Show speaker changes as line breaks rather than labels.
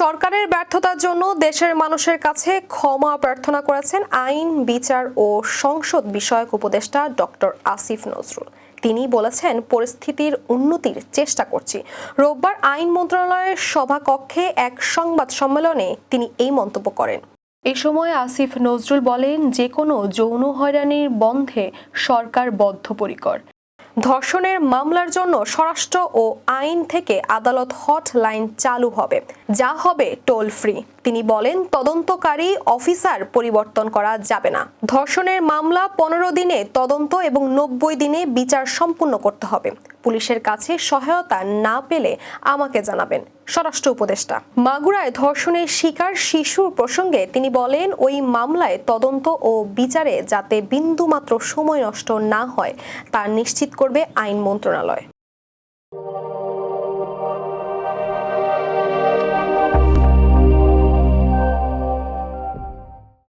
সরকারের ব্যর্থতার জন্য দেশের মানুষের কাছে ক্ষমা প্রার্থনা করেছেন আইন, বিচার ও সংসদ বিষয়ক উপদেষ্টা ডক্টর আসিফ নজরুল। তিনি বলেছেন, পরিস্থিতির উন্নতির চেষ্টা করছি। রোববার আইন মন্ত্রণালয়ের সভাকক্ষে এক সংবাদ সম্মেলনে তিনি এই মন্তব্য করেন। এ সময় আসিফ নজরুল বলেন, যে কোনো যৌন হয়রানির বন্ধে সরকার বদ্ধপরিকর। ধর্ষণের মামলার জন্য স্বরাষ্ট্র ও আইন থেকে আদালত হটলাইন চালু হবে। যা হবে টোল ফ্রি। তিনি বলেন, তদন্তকারী অফিসার পরিবর্তন করা যাবে না। ধর্ষণের মামলা পনেরো দিনে তদন্ত এবং নব্বই দিনে বিচার সম্পূর্ণ করতে হবে। পুলিশের কাছে সহায়তা না পেলে আমাকে জানাবেন। স্বরাষ্ট্র উপদেষ্টা। মাগুরায় ধর্ষণের শিকার শিশুর প্রসঙ্গে তিনি বলেন, ওই মামলায় তদন্ত ও বিচারে যাতে বিন্দুমাত্র সময় নষ্ট না হয়, তা নিশ্চিত করবে আইন মন্ত্রণালয়।